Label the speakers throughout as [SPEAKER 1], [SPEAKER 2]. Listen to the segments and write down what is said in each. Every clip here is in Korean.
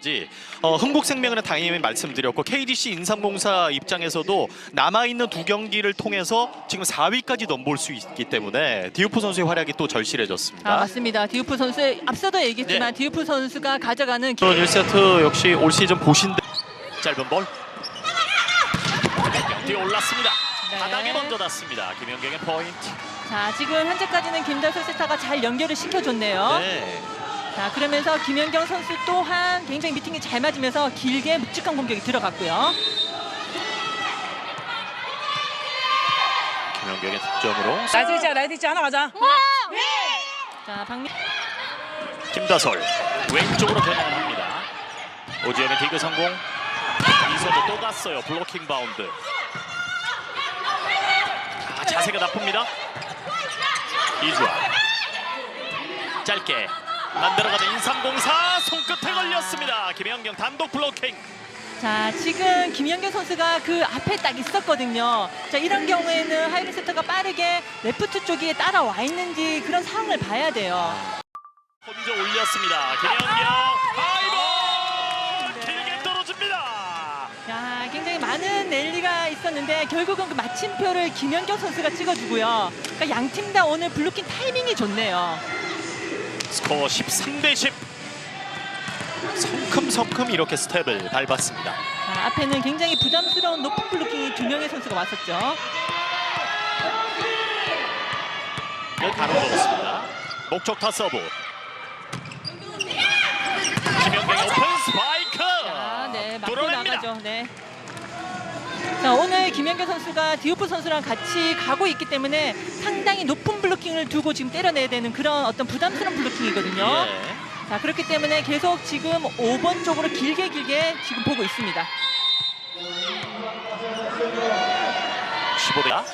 [SPEAKER 1] 인지 어, 흥국생명은 당연히 말씀드렸고 KDC 인삼공사 입장에서도 남아 있는 두 경기를 통해서 지금 4위까지 넘볼 수 있기 때문에 디우프 선수의 활약이 또 절실해졌습니다.
[SPEAKER 2] 아, 맞습니다. 디우프 선수 앞서도 얘기했지만
[SPEAKER 1] 네.
[SPEAKER 2] 디우프 선수가 가져가는 기-
[SPEAKER 1] 그런 1세트 역시 올 시즌 보신데 짧은 볼 뛰어 올랐습니다.
[SPEAKER 2] 네.
[SPEAKER 1] 바닥에 먼저 닿습니다. 김연경의 포인트.
[SPEAKER 2] 자 지금 현재까지는 김다솔 세타가 잘 연결을 시켜줬네요.
[SPEAKER 1] 네.
[SPEAKER 2] 자 그러면서 김연경 선수 또한 굉장히 미팅이 잘 맞으면서 길게 묵직한 공격이 들어갔고요.
[SPEAKER 1] 김연경의 득점으로
[SPEAKER 3] 라이트 있자 라이트 있자 하나 가자
[SPEAKER 2] 자 박민
[SPEAKER 1] 김다솔 왼쪽으로 변형을 합니다. 오지엠의 디그 성공. 이선도 또 갔어요. 블로킹 바운드. 아, 자세가 나쁩니다. 이주아. 짧게 만들어가는 인삼공사 손끝에 걸렸습니다. 김현경 단독 블로킹.
[SPEAKER 2] 자 지금 김연경 선수가 그 앞에 딱 있었거든요. 자 이런 경우에는 하이리 세터가 빠르게 레프트 쪽에 따라와 있는지 그런 상황을 봐야 돼요.
[SPEAKER 1] 혼자 올렸습니다. 김현경 하이볼 길게 떨어집니다.
[SPEAKER 2] 야, 굉장히 많은 랠리가 있었는데 결국은 그 마침표를 김연경 선수가 찍어주고요. 그러니까 양팀 다 오늘 블루킹 타이밍이 좋네요.
[SPEAKER 1] 스코어 13대 10. 성큼성큼 이렇게 스텝을 밟았습니다.
[SPEAKER 2] 자, 앞에는 굉장히 부담스러운 높은 블루킹이 두 명의 선수가 왔었죠.
[SPEAKER 1] 네, 바로 넣었습니다. 목적타 서브. 김영경의 오픈 스파이크.
[SPEAKER 2] 자, 네, 맞고
[SPEAKER 1] 뚫어냅니다.
[SPEAKER 2] 나가죠. 네. 자, 오늘 김연경 선수가 디오프 선수랑 같이 가고 있기 때문에 상당히 높은 블루킹을 두고 지금 때려내야 되는 그런 어떤 부담스러운 블루킹이거든요.
[SPEAKER 1] 예.
[SPEAKER 2] 자, 그렇기 때문에 계속 지금 5번 쪽으로 길게 길게 지금 보고 있습니다.
[SPEAKER 1] 15대.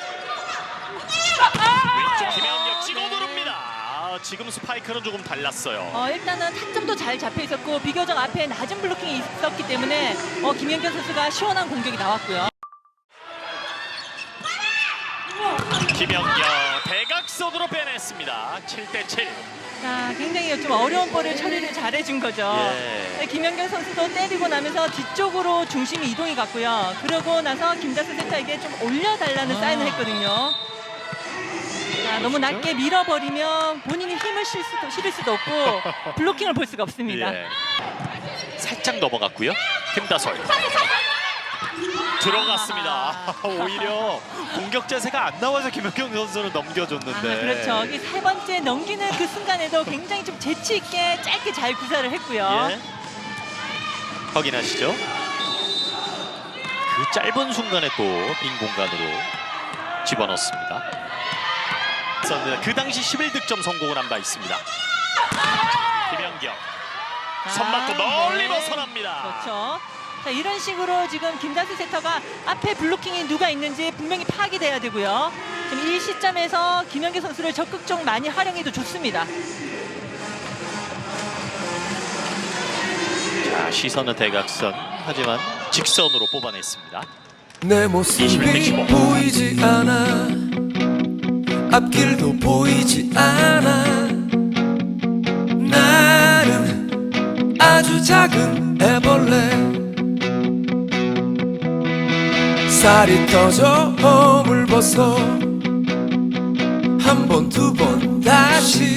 [SPEAKER 1] 왼쪽 김영경 찍어 누릅니다. 아, 지금 스파이크는 조금 달랐어요.
[SPEAKER 2] 어, 일단은 타점도 잘 잡혀 있었고 비교적 앞에 낮은 블로킹이 있었기 때문에 어, 김연경 선수가 시원한 공격이 나왔고요.
[SPEAKER 1] 김영경 대각선으로 빼냈습니다. 7대 7.
[SPEAKER 2] 자, 굉장히 좀 어려운 볼을 처리를 잘해준 거죠.
[SPEAKER 1] 예.
[SPEAKER 2] 네, 김연경 선수도 때리고 나면서 뒤쪽으로 중심이 이동이 갔고요. 그러고 나서 김다수 세타에게 좀 올려달라는
[SPEAKER 1] 아.
[SPEAKER 2] 사인을 했거든요. 자, 너무 낮게 밀어버리면 본인이 힘을 실 수도, 실을 수도 없고 블로킹을 볼 수가 없습니다.
[SPEAKER 1] 예. 살짝 넘어갔고요. 김다솔. 들어갔습니다.
[SPEAKER 2] 아.
[SPEAKER 1] 오히려 공격 자세가 안 나와서 김연경 선수는 넘겨줬는데.
[SPEAKER 2] 아, 그렇죠. 이 세 번째 넘기는 그 순간에도 굉장히 좀 재치 있게 짧게 잘 구사를 했고요.
[SPEAKER 1] 예. 확인하시죠. 그 짧은 순간에 또 빈 공간으로 집어넣습니다. 그 당시 11득점 성공을 한 바 있습니다. 김연경 선 맞고 멀리.
[SPEAKER 2] 그렇죠. 자, 이런 식으로 지금 김다수 세터가 앞에 블로킹이 누가 있는지 분명히 파악이 돼야 되고요. 지금 이 시점에서 김연기 선수를 적극적 많이 활용해도 좋습니다.
[SPEAKER 1] 자 시선은 대각선 하지만 직선으로 뽑아냈습니다.
[SPEAKER 4] 내 모습이
[SPEAKER 1] 21대 15.
[SPEAKER 4] 보이지 않아 앞길도 보이지 않아 나는 아주 작은 애벌레 살이 터져 허물 벗어. 한 번두번 다시.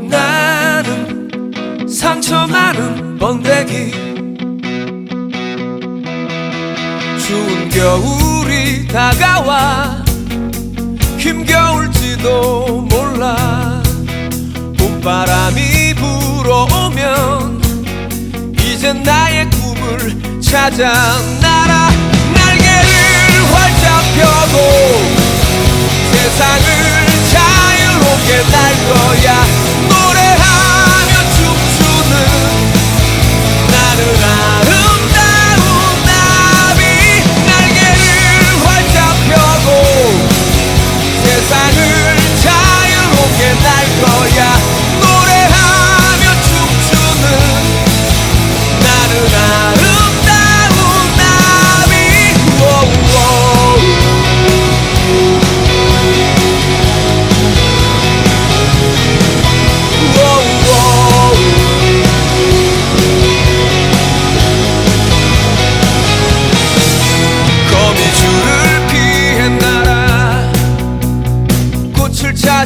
[SPEAKER 4] 나는 상처 많은 번데기. 추운 겨울이 다가와. 힘겨울지도 몰라. 봄바람이 불어오면 이젠 나의 꿈 을 찾아 날아 날개를 활짝 펴고 세상을 자유롭게 날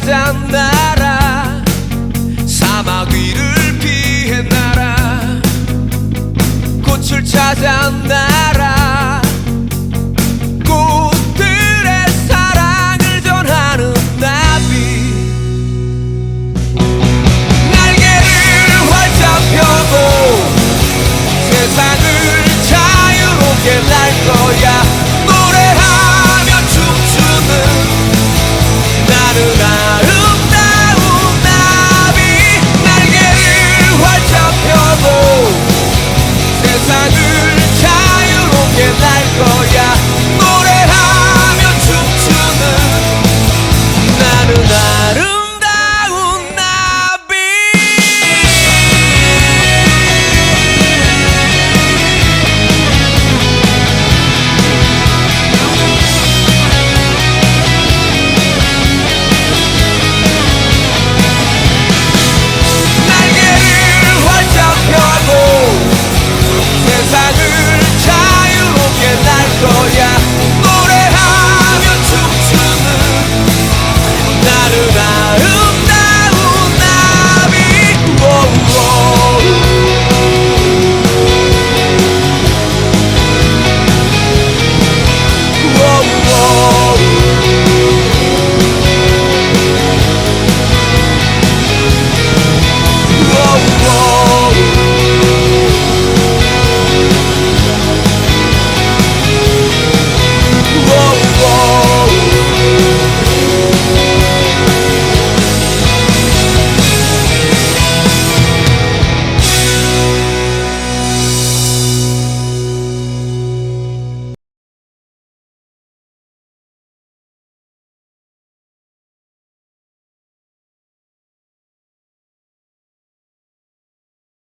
[SPEAKER 4] 찾아 날아 사막 위를 피해 날아 꽃을 찾아 날아